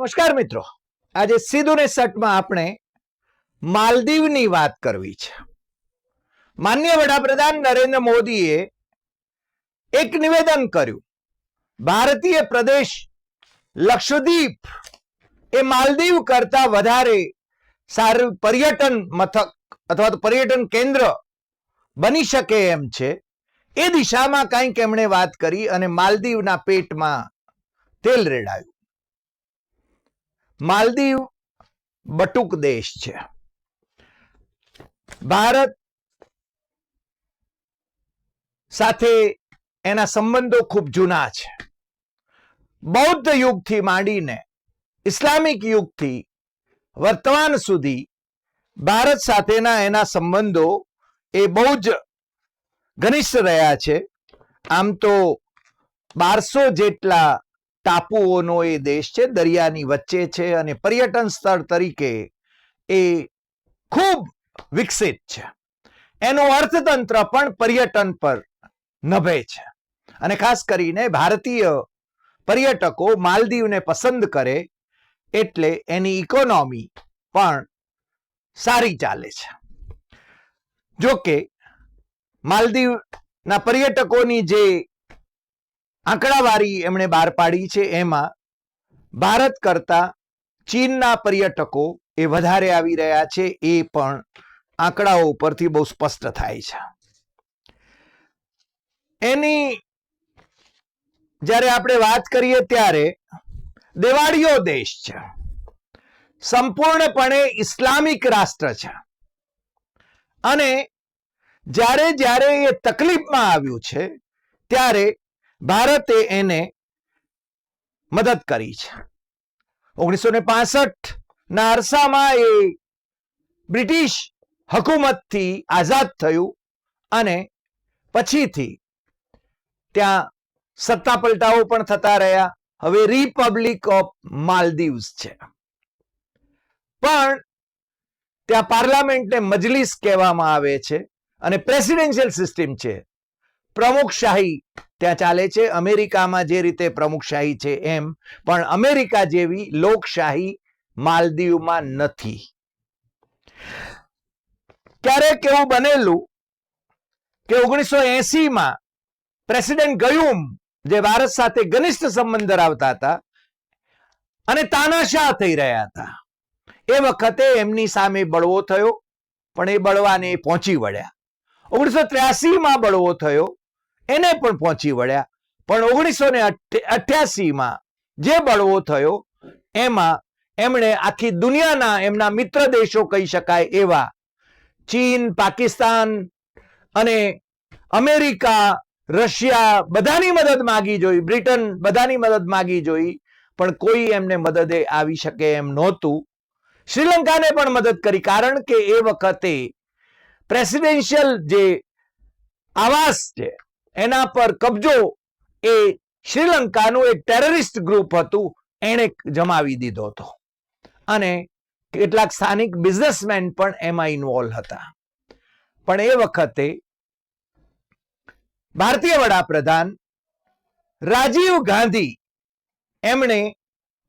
નમસ્કાર મિત્રો. આજે સીધું ને સટમાં આપણે માલદીવની વાત કરવી છે. માન્ય વડાપ્રધાન નરેન્દ્ર મોદીએ એક નિવેદન કર્યું. ભારતીય પ્રદેશ લક્ષદ્વીપ એ માલદીવ કરતા વધારે સારું પર્યટન મથક અથવા તો પર્યટન કેન્દ્ર બની શકે એમ છે. એ દિશામાં કંઈક એમણે વાત કરી અને માલદીવના પેટમાં તેલ રેડાયું. માલદીવ બટુક દેશ છે. ભારત સાથે એના સંબંધો ખૂબ જૂના છે. બૌદ્ધ યુગથી માંડીને ઇસ્લામિક યુગથી વર્તમાન સુધી ભારત સાથેના એના સંબંધો એ બહુ જ ઘનિષ્ઠ રહ્યા છે. આમ તો બારસો જેટલા ટાપુઓનો એ દેશ છે, દરિયાની વચ્ચે છે અને પર્યટન સ્થળ તરીકે એ ખૂબ વિકસિત છે. એનું અર્થતંત્ર પણ પર્યટન પર નભે છે. અને ખાસ કરીને ભારતીય પર્યટકો માલદીવને પસંદ કરે એટલે એની ઇકોનોમી પણ સારી ચાલે છે. જો કે માલદીવના પર્યટકોની જે આંકડાવારી એમણે બહાર પાડી છે. એમાં ભારત કરતા ચીનના પર્યટકો એ વધારે આવી રહ્યા છે. એ પણ આંકડાઓ ઉપરથી બહુ સ્પષ્ટ થાય છે. એની જ્યારે આપણે વાત કરીએ ત્યારે દેવાળીઓ દેશ છે. સંપૂર્ણપણે ઇસ્લામિક રાષ્ટ્ર છે. અને જ્યારે જ્યારે એ તકલીફમાં આવ્યું છે, ત્યારે ભારતે એને મદદ કરી છે. ઓગણીસો ને પાસઠ ના અરસામાં એ બ્રિટિશ હકુમતથી આઝાદ થયું અને પછીથી ત્યાં સત્તા પલટાઓ પણ થતા રહ્યા. હવે રિપબ્લિક ઓફ માલદીવ્સ છે. પણ ત્યાં પાર્લામેન્ટને મજલિસ કહેવામાં આવે છે અને પ્રેસિડેન્શિયલ સિસ્ટમ છે. પ્રમુખશાહી ત્યાં ચાલે છે. અમેરિકામાં જે રીતે પ્રમુખશાહી છે એમ, પણ અમેરિકા જેવી લોકશાહી માલદીવમાં નથી. ક્યારેક એવું બનેલું કે ઓગણીસો એસીમાં પ્રેસિડેન્ટ ગયુમ જે ભારત સાથે ઘનિષ્ઠ સંબંધ ધરાવતા હતા અને તાનાશાહ થઈ રહ્યા હતા. એ વખતે એમની સામે બળવો થયો, પણ એ બળવાને પહોંચી વળ્યા. ઓગણીસો ત્ર્યાસીમાં બળવો થયો એને પણ પહોંચી વળ્યા. પણ ઓગણીસો ને અઠ્યાસીમાં જે બળવો થયો, એમાં એમણે આખી દુનિયાના એમના મિત્ર દેશો કહી શકાય એવા ચીન, પાકિસ્તાન અને અમેરિકા, રશિયા બધાની મદદ માગી જોઈ, બ્રિટન બધાની મદદ માગી જોઈ, પણ કોઈ એમને મદદે આવી શકે એમ નહોતું. શ્રીલંકાને પણ મદદ કરી કારણ કે એ વખતે પ્રેસિડેન્શિયલ જે આવાસ છે એના પર કબજો એ શ્રીલંકાનું એક ટેરરિસ્ટ ગ્રુપ હતું, એણે જમાવી દીધો હતો. અને કેટલાક સ્થાનિક બિઝનેસમેન પણ એમાં ઇન્વોલ્વ હતા. પણ એ વખતે ભારતીય વડાપ્રધાન રાજીવ ગાંધી એમણે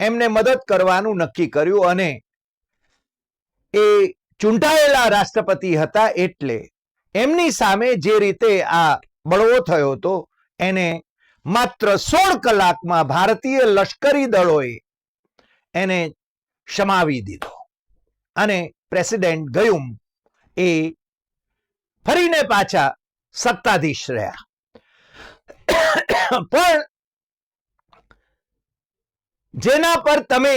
એમને મદદ કરવાનું નક્કી કર્યું અને એ ચૂંટાયેલા રાષ્ટ્રપતિ હતા એટલે એમની સામે જે રીતે આ બળવો થયો હતો. એને માત્ર સોળ કલાકમાં ભારતીય લશ્કરી દળોએ એને સમાવી દીધો. અને પ્રેસિડેન્ટ ગયુમ એ ફરીને પાછા સત્તાધીશ રહ્યા. પણ જેના પર તમે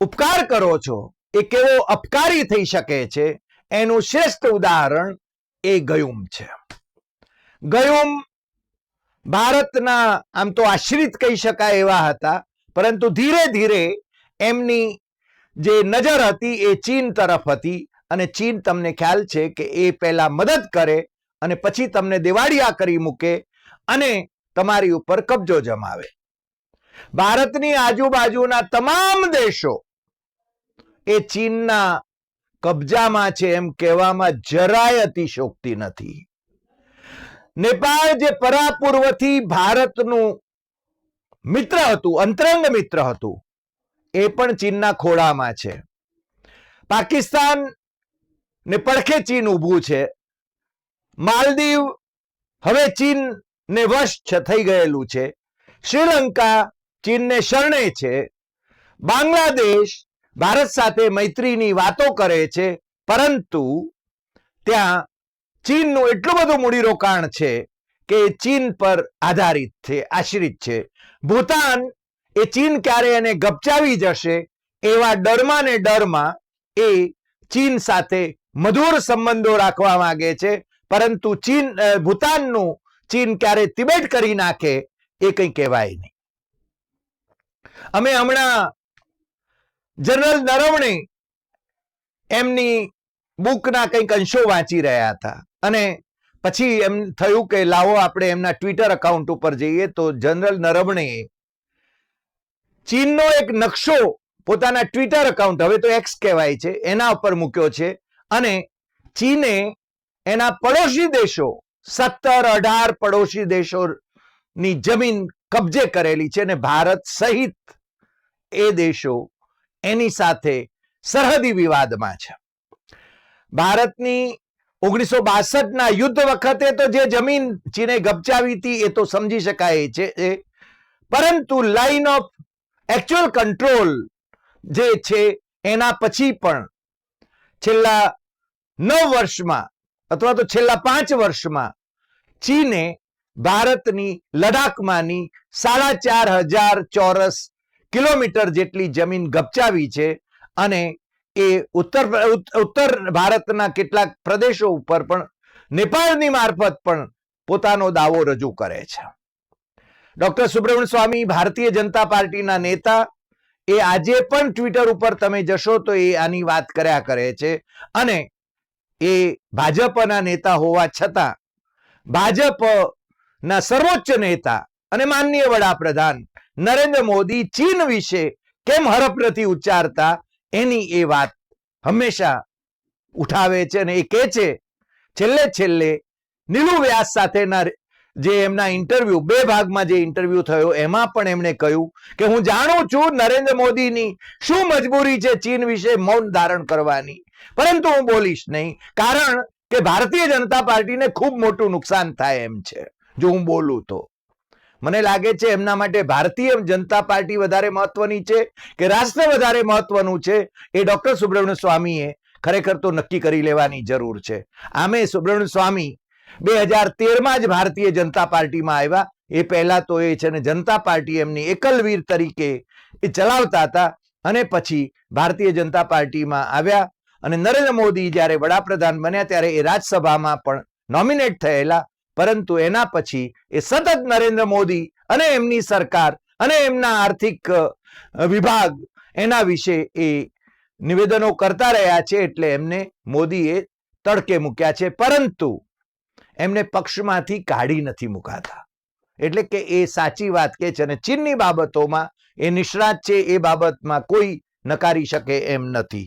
ઉપકાર કરો છો, એ કેવો અપકારી થઈ શકે છે, એનું શ્રેષ્ઠ ઉદાહરણ એ ગયુમ છે. ગયુમ ભારતના આમ તો આશ્રિત કહી શકાય એવા હતા, પરંતુ ધીરે ધીરે એમની જે નજર હતી એ ચીન તરફ હતી અને ચીન તમને ખ્યાલ છે કે એ પહેલા મદદ કરે અને પછી તમને દિવાળિયા કરી મૂકે અને તમારી ઉપર કબજો જમાવે. ભારતની આજુબાજુના તમામ દેશો એ ચીનના કબજામાં છે એમ કહેવામાં જરાય અતિશોક્તિ નથી. નેપાળ જે પરાપૂર્વથી ભારતનું મિત્ર હતું, અંતરંગ મિત્ર હતું, એ પણ ચીનના ખોળામાં છે. પાકિસ્તાન ને પડખે ચીન ઊભું છે. માલદીવ હવે ચીન ને વશ થઈ ગયેલું છે. શ્રીલંકા ચીનને શરણે છે. બાંગ્લાદેશ ભારત સાથે મૈત્રીની વાતો કરે છે. પરંતુ ત્યાં ચીનનું એટલું બધું મૂડીરોકાણ છે કે એ ચીન પર આધારિત છે, આશ્રિત છે. ભૂતાન એ ચીન ક્યારે એને ગપચાવી જશે એવા ડરમાં ને ડરમાં એ ચીન સાથે મધુર સંબંધો રાખવા માંગે છે. પરંતુ ચીન ભૂતાનનું ચીન ક્યારે તિબેટ કરી નાખે એ કંઈ કહેવાય નહીં. અમે હમણાં જનરલ નરવણે એમની બુકના કંઈક અંશો વાંચી રહ્યા હતા. અને પછી એમ થયું કે લાવો આપણે એમના ટ્વિટર અકાઉન્ટ ઉપર જઈએ તો જનરલ નરવણે ચીનનો એક નકશો પોતાના ટ્વિટર અકાઉન્ટ હવે તો એક્સ કહેવાય છે, એના ઉપર મૂક્યો છે અને ચીને એના પડોશી દેશો, સત્તર અઢાર પડોશી દેશોની જમીન કબજે કરેલી છે અને ભારત સહિત એ દેશો એની સાથે સરહદી વિવાદમાં છે. ભારતની ઓગણીસો ના યુદ્ધ વખતે તો જે જમીન ચીને ગપચાવી હતી એ તો સમજી શકાય છે પરંતુ લાઈન ઓફ એકચ્યુઅલ કંટ્રોલ જે છે એના પછી પણ છેલ્લા નવ વર્ષમાં અથવા તો છેલ્લા પાંચ વર્ષમાં ચીને ભારતની લડાખમાંની સાડા ચાર હજાર ચોરસ કિલોમીટર જેટલી જમીન ગપચાવી છે અને એ ઉત્તર ઉત્તર ભારતના કેટલાક પ્રદેશો ઉપર પણ નેપાળની મારફત પણ પોતાનો દાવો રજૂ કરે છે. ડોક્ટર સુબ્રમણ્ય સ્વામી ભારતીય જનતા પાર્ટીના નેતા, એ આજે પણ ટ્વિટર ઉપર તમે જશો તો એ આની વાત કર્યા કરે છે. અને એ ભાજપના નેતા હોવા છતાં, ભાજપના સર્વોચ્ચ નેતા અને માનનીય વડાપ્રધાન નરેન્દ્ર મોદી ચીન વિશે કેમ હરફ નથી ઉચ્ચારતા? એની એ વાત હંમેશા ઉઠાવે છે અને એ કહે છે, છેલ્લે છેલ્લે નીલુ વ્યાસ સાથેના જે એમના ઇન્ટરવ્યુ બે ભાગમાં જે ઇન્ટરવ્યુ થયો, એમાં પણ એમણે કહ્યું કે હું જાણું છું નરેન્દ્ર મોદીની શું મજબૂરી છે ચીન વિશે મૌન ધારણ કરવાની. પરંતુ હું બોલીશ નહીં, કારણ કે ભારતીય જનતા પાર્ટીને ખૂબ મોટું નુકસાન થાય એમ છે. જો હું બોલું તો. મને લાગે છે એમના માટે ભારતીય જનતા પાર્ટી વધારે મહત્વની છે કે રાષ્ટ્ર વધારે મહત્વનું છે? એ ડોક્ટર સુબ્રમણ્ય સ્વામીએ ખરેખર તો નક્કી કરી લેવાની જરૂર છે. આમે સુબ્રમણ્ય સ્વામી બે હજાર તેરમાં જ ભારતીય જનતા પાર્ટીમાં આવ્યા. એ પહેલા તો એ છે ને જનતા પાર્ટી એમની એકલવીર તરીકે એ ચલાવતા હતા અને પછી ભારતીય જનતા પાર્ટીમાં આવ્યા અને નરેન્દ્ર મોદી જ્યારે વડાપ્રધાન બન્યા ત્યારે એ રાજ્યસભામાં પણ નોમિનેટ થયેલા પરંતુ એના પછી એ સતત નરેન્દ્ર મોદી અને એમની સરકાર અને એમના આર્થિક વિભાગ એના વિશે એ નિવેદનો કરતા રહ્યા છે એટલે એમને મોદીએ તડકે મૂક્યા છે. પરંતુ એમને પક્ષમાંથી કાઢી નથી મુકાતા. એટલે કે એ સાચી વાત કે છે અને ચીનની બાબતોમાં એ નિષ્ણાત છે, એ બાબતમાં કોઈ નકારી શકે એમ નથી.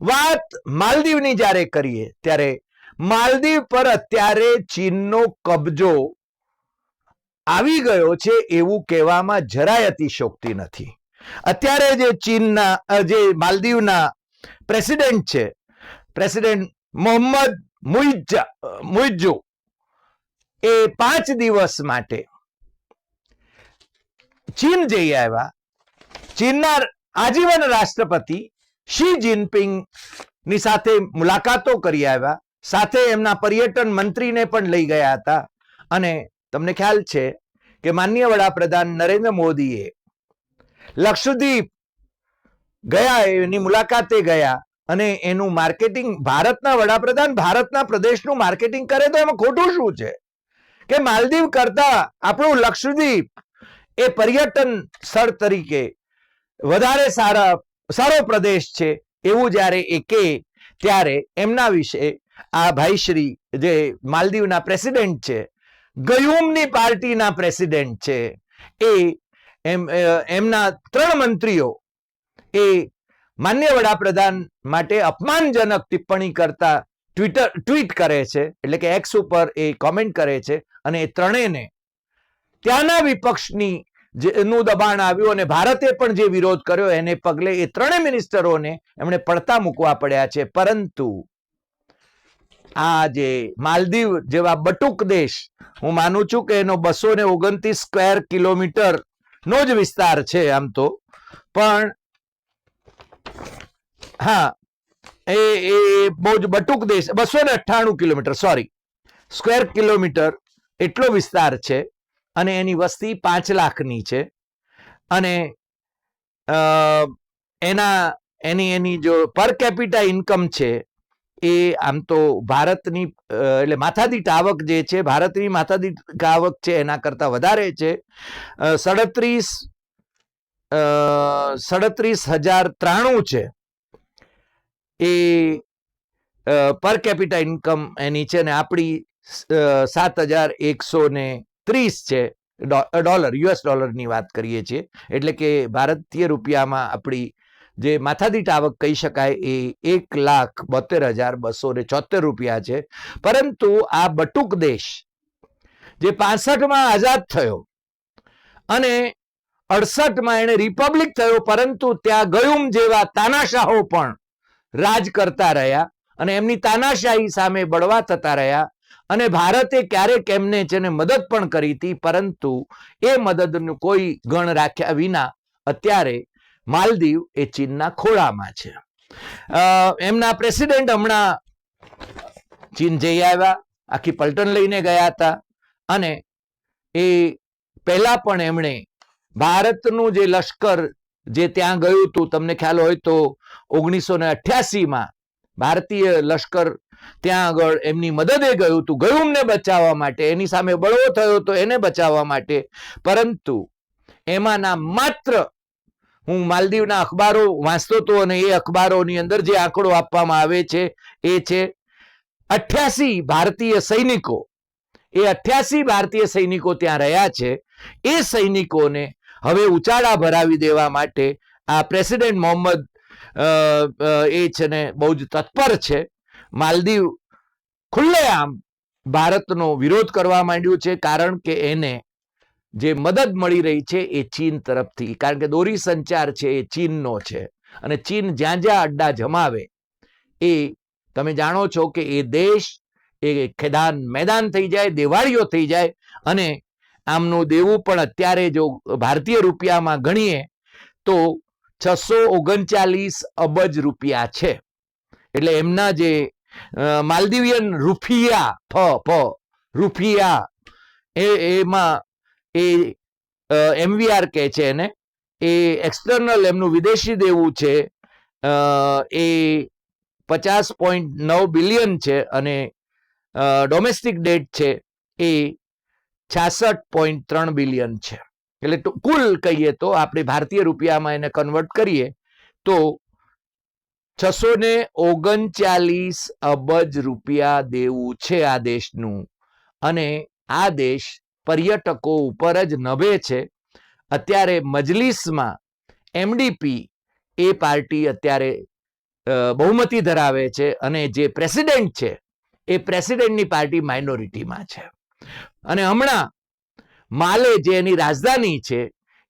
વાત માલદીવની જ્યારે કરીએ ત્યારે માલદીવ પર અત્યારે ચીનનો કબજો આવી ગયો છે એવું કહેવામાં જરાય અતિશોક્તિ નથી. અત્યારે જે ચીનના જે માલદીવના પ્રેસિડેન્ટ છે, પ્રેસિડેન્ટ મોહમ્મદ મુઇજા એ પાંચ દિવસ માટે ચીન જઈ આવ્યા. ચીનના આજીવન રાષ્ટ્રપતિ શી જિનપિંગની સાથે મુલાકાતો કરી આવ્યા. સાથે એમના પર્યટન મંત્રીને પણ લઈ ગયા હતા. અને તમને ખ્યાલ છે કે માનનીય વડાપ્રધાન નરેન્દ્ર મોદીએ લક્ષદ્વીપ ગયા, એની મુલાકાતે ગયા અને એનું માર્કેટિંગ ભારતના વડાપ્રધાન ભારતના પ્રદેશનું માર્કેટિંગ કરે તો એમાં ખોટું શું છે? કે માલદીવ કરતા આપણું લક્ષદ્વીપ એ પર્યટન સ્થળ તરીકે વધારે સારા, સારો પ્રદેશ છે એવું જ્યારે એ કે ત્યારે એમના વિશે આ ભાઈશ્રી જે માલદીવના પ્રેસિડેન્ટ છે, ગયુમની પાર્ટીના પ્રેસિડેન્ટ છે, એ એમ એમના ત્રણ મંત્રીઓ એ માન્ય વડાપ્રધાન માટે અપમાનજનક ટિપ્પણી કરતા ટ્વિટર, ટ્વીટ કરે છે, એટલે કે એક્સ ઉપર એ કોમેન્ટ કરે છે, અને એ ત્રણેયને ત્યાંના વિપક્ષની જેનું દબાણ આવ્યું અને ભારતે પણ જે વિરોધ કર્યો, એને પગલે એ ત્રણેય મિનિસ્ટરોને એમણે પડતા મૂકવા પડ્યા છે, પરંતુ આ જે માલદીવ જેવા બટુક દેશ, હું માનું છું કે એનો બસો ને ઓગણત્રીસ સ્ક્વેર કિલોમીટર નો જ વિસ્તાર છે આમ તો. પણ, હા, એ એ બહુ જ બટુક દેશ, બસો ને અઠ્ઠાણું કિલોમીટર સોરી સ્ક્વેર કિલોમીટર એટલો વિસ્તાર છે અને એની વસ્તી પાંચ લાખની છે. અને એના, એની એની જો પર કેપિટા ઇન્કમ છે એ આમ તો ભારતની એટલે માથાદીઠ આવક જે છે, ભારતની માથાદીઠ આવક છે, એના કરતા વધારે છે. સડત્રીસ સડત્રીસ હજાર ત્રાણું છે. એ પર કેપિટા ઇન્કમ એની છે ને આપણી સાત હજાર એકસો ને ત્રીસ છે ડોલર, યુએસ ડોલરની વાત કરીએ છીએ. એટલે કે ભારતીય રૂપિયામાં આપણી જે માથાદીઠ આવક કહી શકાય એ એક લાખ બોતેર હજાર બસો ને ચોતેર રૂપિયા છે. પરંતુ આ બટુક દેશ જે પાસઠમાં આઝાદ થયો અને અડસઠમાં એને રિપબ્લિક થયો, પરંતુ ત્યાં ગયુમ જેવા તાનાશાહો પણ રાજ કરતા રહ્યા અને એમની તાનાશાહી સામે બળવા થતા રહ્યા અને ભારતે ક્યારેક એમને જેને મદદ પણ કરી હતી, પરંતુ એ મદદનું કોઈ ગણ રાખ્યા વિના અત્યારે માલદીવ એ ચીનના ખોળામાં છે. એમના પ્રેસિડેન્ટ હમણાં ચીન જઈ આવ્યા, આખી પલટન લઈને ગયા હતા અને એ પહેલા પણ એમણે ભારતનું જે લશ્કર જે ત્યાં ગયું હતું, તમને ખ્યાલ હોય તો ઓગણીસો ને અઠ્યાસીમાં ભારતીય લશ્કર ત્યાં આગળ એમની મદદે ગયું હતું ગયુમને બચાવવા માટે, એની સામે બળવો થયો હતો એને બચાવવા માટે, પરંતુ એમાંના માત્ર હું માલદીવના અખબારો વાંચતો હતો અને એ અખબારોની અંદર જે આંકડો આપવામાં આવે છે, એ છે, અઠ્યાસી ભારતીય સૈનિકો, એ અઠ્યાસી ભારતીય સૈનિકો ત્યાં રહ્યા છે. એ સૈનિકોને હવે ઉચાળા ભરાવી દેવા માટે આ પ્રેસિડેન્ટ મોહમ્મદ એ છે ને બહુ જ તત્પર છે. માલદીવ ખુલ્લેઆમ ભારતનો વિરોધ કરવા માંડ્યું છે કારણ કે એને જે મદદ મળી રહી છે એ ચીન તરફથી. કારણ કે દોરી સંચાર છે એ ચીનનો છે. અને ચીન જ્યાં જ્યાં અડ્ડા જમાવે એ તમે જાણો છો કે એ દેશ એ ખેદાન મેદાન થઈ જાય, દેવાળીઓ થઈ જાય અને આમનું દેવું પણ અત્યારે જો ભારતીય રૂપિયામાં ગણીએ તો છસો ઓગણચાલીસ અબજ રૂપિયા છે. એટલે એમના જે માલદીવિયન રૂફિયા, ફ ફ, રૂફિયા, એ, એમાં એ એમવીઆર કહે છે એને. એ એક્સટર્નલ એમનું વિદેશી દેવું છે. એ પચાસ પોઈન્ટ નવ બિલિયન છે અને ડોમેસ્ટિક ડેટ છે એ છાસઠ પોઈન્ટ ત્રણ બિલિયન છે. એટલે કુલ કહીએ તો આપણે ભારતીય રૂપિયામાં એને કન્વર્ટ કરીએ તો છસો ને ઓગણચાલીસ અબજ રૂપિયા દેવું છે આ દેશનું. અને આ દેશ પર્યટકો ઉપર જ નભે છે. અત્યારે મજલિસમાં એમડીપી એ પાર્ટી અત્યારે બહુમતી ધરાવે છે અને જે પ્રેસિડેન્ટ છે એ પ્રેસિડેન્ટની પાર્ટી માઇનોરિટીમાં છે. અને હમણાં માલે જે એની રાજધાની છે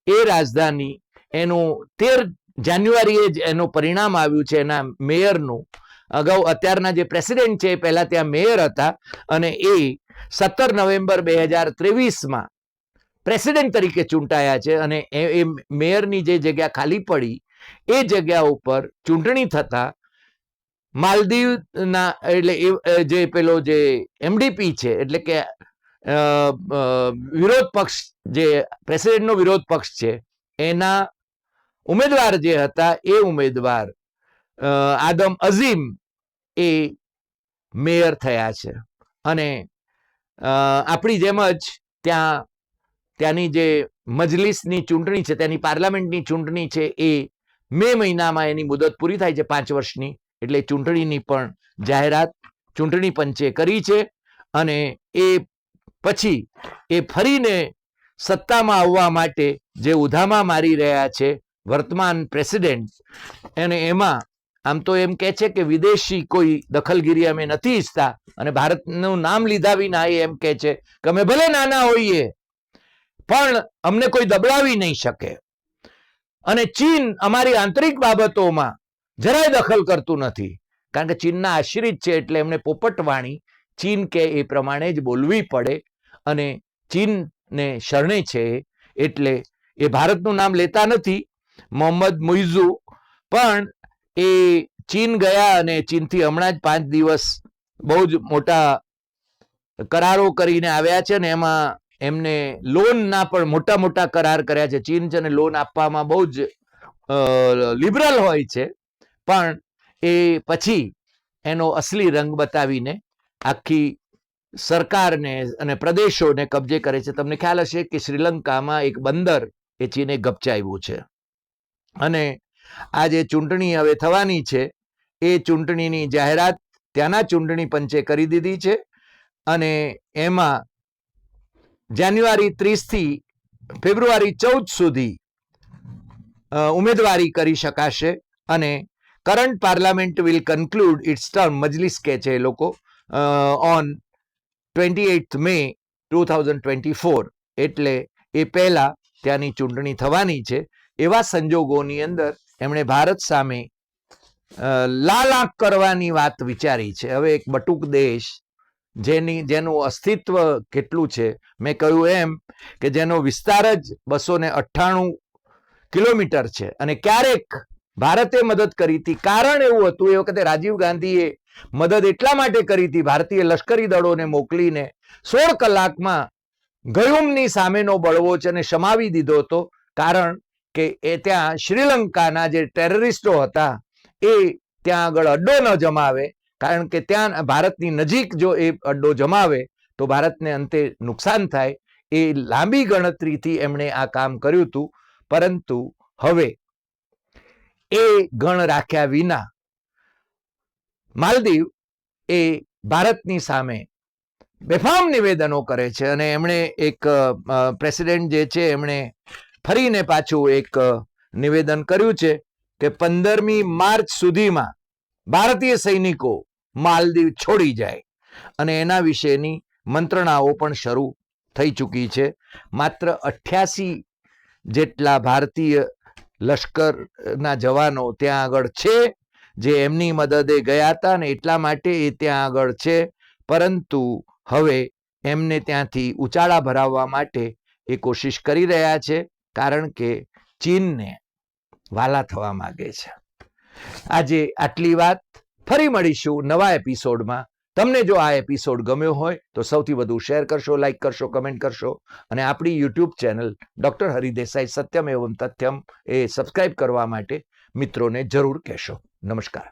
એ રાજધાની એનું તેર જાન્યુઆરીએ જ એનું પરિણામ આવ્યું છે એના મેયરનું. અગાઉ અત્યારના જે પ્રેસિડેન્ટ છે એ પહેલાં ત્યાં મેયર હતા અને એ સત્તર નવેમ્બર બે હજાર ત્રેવીસમાં પ્રેસિડેન્ટ તરીકે ચૂંટાયા છે અને એ મેયરની જે જગ્યા ખાલી પડી, એ જગ્યા ઉપર ચૂંટણી થતા માલદીવના એટલે એ જે પેલો જે એમડીપી છે, એટલે કે વિરોધ પક્ષ જે પ્રેસિડેન્ટનો વિરોધ પક્ષ છે, એના ઉમેદવાર જે હતા, એ ઉમેદવાર આદમ અઝીમ એ મેયર થયા છે. અને આપણી જેમ જ ત્યાં, ત્યાંની જે મજલિસની ચૂંટણી છે, ત્યાંની પાર્લામેન્ટની ચૂંટણી છે, એ મે મહિનામાં એની મુદત પૂરી થાય છે, પાંચ વર્ષની. એટલે ચૂંટણીની પણ જાહેરાત, ચૂંટણી પંચે કરી છે અને એ પછી એ ફરીને સત્તામાં આવવા માટે જે ઉધામા મારી રહ્યા છે વર્તમાન પ્રેસિડેન્ટ અને એમાં આમ તો એમ કે છે કે વિદેશી કોઈ દખલગીરી અમે નથી ઈચ્છતા. અને ભારતનું નામ લીધા વિના એ એમ કે છે કે અમે ભલે નાના હોઈએ, પણ અમને કોઈ દબડાવી નહીં શકે. અને ચીન અમારી આંતરિક બાબતોમાં જરાય દખલ કરતું નથી. કારણ કે ચીનના આશ્રિત છે એટલે એમને પોપટવાણી ચીન કે એ પ્રમાણે જ બોલવી પડે. અને ચીનને શરણે છે એટલે એ ભારતનું નામ લેતા નથી. મોહમ્મદ મુઇઝુ પણ એ ચીન ગયા અને ચીનથી હમણાં જ પાંચ દિવસ બહુ જ મોટા કરારો કરીને આવ્યા છે ને એમાં એમને લોનના પણ મોટા મોટા કરાર કર્યા છે. ચીન છે ને લોન આપવામાં બહુ જ લિબરલ હોય છે. પણ એ પછી એનો અસલી રંગ બતાવીને આખી સરકારને અને પ્રદેશોને કબજે કરે છે. તમને ખ્યાલ હશે કે શ્રીલંકામાં એક બંદર એ ચીને ગપચાવ્યું છે. અને આ જે ચૂંટણી હવે થવાની છે, એ ચૂંટણીની જાહેરાત ત્યાંના ચૂંટણી પંચે કરી દીધી છે અને એમાં જાન્યુઆરી ત્રીસથી ફેબ્રુઆરી ચૌદ સુધી ઉમેદવારી કરી શકાશે અને current parliament will conclude its term, Majlis કે છે લોકો on twenty eighth May two thousand twenty four, એટલે એ પહેલાં ત્યાંની ચૂંટણી થવાની છે. એવા સંજોગોની અંદર એમણે ભારત સામે લાલાક કરવાની વાત વિચારી છે. હવે એક બટુક દેશ જેની, જેનું અસ્તિત્વ કેટલું છે? મેં કહ્યું એમ કે જેનો વિસ્તાર જ બસો ને અઠ્ઠાણું કિલોમીટર છે. અને ક્યારેક ભારતે મદદ કરી હતી. કારણ એવું હતું, એ વખતે રાજીવ ગાંધીએ મદદ એટલા માટે કરી હતી, ભારતીય લશ્કરી દળોને મોકલીને સોળ કલાકમાં ગયુમની સામેનો બળવો છે અને શમાવી દીધો હતો. કારણ કે એ ત્યાં શ્રીલંકાના જે ટેરરિસ્ટો હતા, એ ત્યાં આગળ અડ્ડો ન જમાવે. કારણ કે ત્યાં ભારતની નજીક જો એ અડ્ડો જમાવે, તો ભારતને અંતે નુકસાન થાય. એ લાંબી ગણતરીથી એમણે આ કામ કર્યું હતું. પરંતુ હવે એ ગણ રાખ્યા વિના માલદીવ એ ભારતની સામે બેફામ નિવેદનો કરે છે અને એમણે એક પ્રેસિડેન્ટ જે છે એમણે ફરીને પાછું એક નિવેદન કર્યું છે કે પંદરમી માર્ચ સુધીમાં ભારતીય સૈનિકો માલદીવ છોડી જાય અને એના વિશેની મંત્રણાઓ પણ શરૂ થઈ ચૂકી છે. માત્ર અઠ્યાસી જેટલા ભારતીય લશ્કરના જવાનો ત્યાં આગળ છે જે એમની મદદે ગયા હતા ને એટલા માટે એ ત્યાં આગળ છે. પરંતુ હવે એમને ત્યાંથી ઉચાળા ભરાવવા માટે એ કોશિશ કરી રહ્યા છે. કારણ કે ચીનને વાલા થવા માગે છે. આજે આટલી વાત ફરી મળીશું નવા એપિસોડમાં. તમને જો આ એપિસોડ ગમ્યો હોય તો સૌથી વધુ શેર કરશો લાઇક કરશો, કમેન્ટ કરશો અને આપણી યુટ્યુબ ચેનલ ડૉક્ટર હરિદેસાઈ સત્યમ એવમ તથ્યમ એ સબસ્ક્રાઇબ કરવા માટે મિત્રોને જરૂર કહેશો. નમસ્કાર.